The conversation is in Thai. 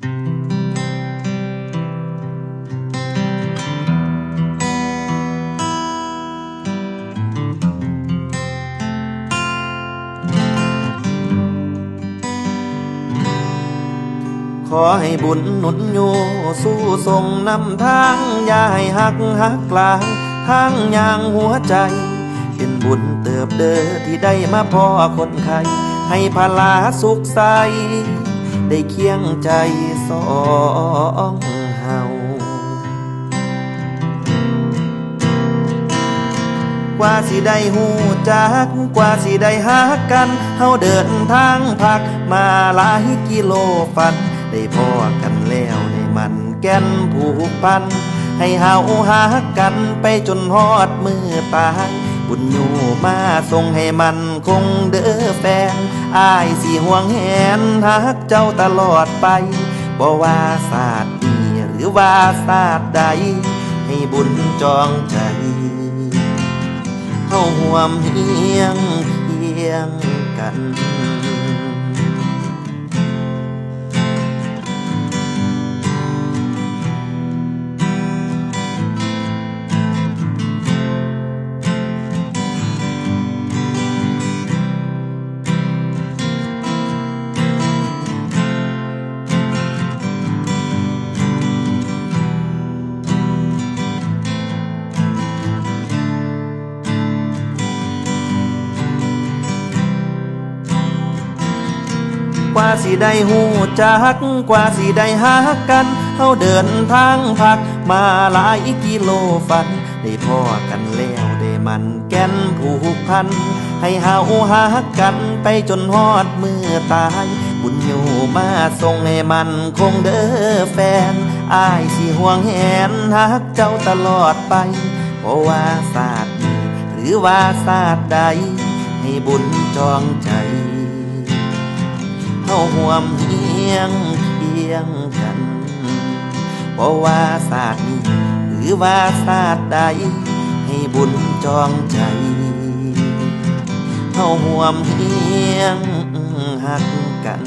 ขอให้บุญหนุนอยู่สู้ทรงนำทางอย่าให้หักหักกลางทางยางหัวใจ เป็นบุญเติบเด้อที่ได้มาพ่อคนไข้ให้พลาสุขใส ได้เคียงใจสองเฮากว่าสิได้หูจักกว่าสิได้หากัน เฮาเดินทางพักมาหลายกิโลฟัน ได้พอกันแล้วได้มันแก่นผูกพัน ให้เฮาหากันไปจนฮอดมือตาย บุญอยู่มาส่งให้มันคงเด้อแฟนอายสิห่วงแหนหักเจ้าตลอดไปบ่ว่าศาสตร์นี้หรือว่าศาสตร์ใด ให้บุญจองใจเฮาห่วมเฮียงเฮียงกัน ว่าสิได้หูจักกว่าสิได้หากันเฮาเดินทางพักมาหลายกิโลฟัน ได้พอกันแล้วได้มันแก่นผูกพัน ให้เฮาหากันไปจนฮอดมือตาย บุญอยู่มาส่งให้มันคงเด้อแฟนอายสิห่วงแหนหักเจ้าตลอดไปเพราะว่าศาสตร์หรือว่าศาสตร์ใดให้บุญจองใจ เฮาห่วมเฮียงเคียงกันเพราะว่าศาสตร์นี้หรือว่าศาสตร์ใด ให้บุญจองใจเฮาห่วมเฮียงหักกัน